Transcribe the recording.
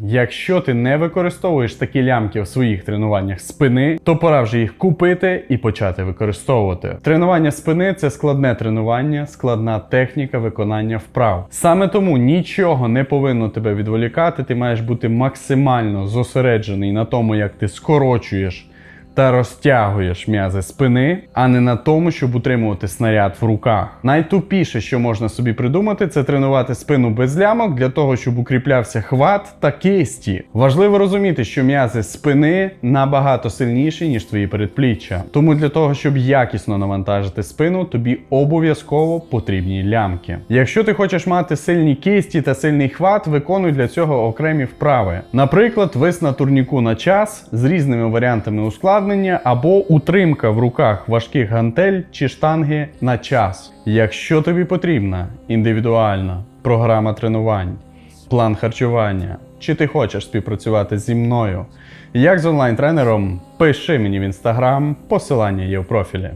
Якщо ти не використовуєш такі лямки в своїх тренуваннях спини, то пора вже їх купити і почати використовувати. Тренування спини це складне тренування, складна техніка виконання вправ. Саме тому нічого не повинно тебе відволікати. Ти маєш бути максимально зосереджений на тому, як ти скорочуєш та розтягуєш м'язи спини, а не на тому, щоб утримувати снаряд в руках. Найтупіше, що можна собі придумати, це тренувати спину без лямок для того, щоб укріплявся хват та кисті. Важливо розуміти, що м'язи спини набагато сильніші, ніж твої передпліччя. Тому для того, щоб якісно навантажити спину, тобі обов'язково потрібні лямки. Якщо ти хочеш мати сильні кисті та сильний хват, виконуй для цього окремі вправи. Наприклад, вис на турніку на час з різними варіантами ускладнення або утримка в руках важких гантель чи штанги на час. Якщо тобі потрібна індивідуальна програма тренувань, план харчування, чи ти хочеш співпрацювати зі мною, як з онлайн-тренером, пиши мені в інстаграм, посилання є в профілі.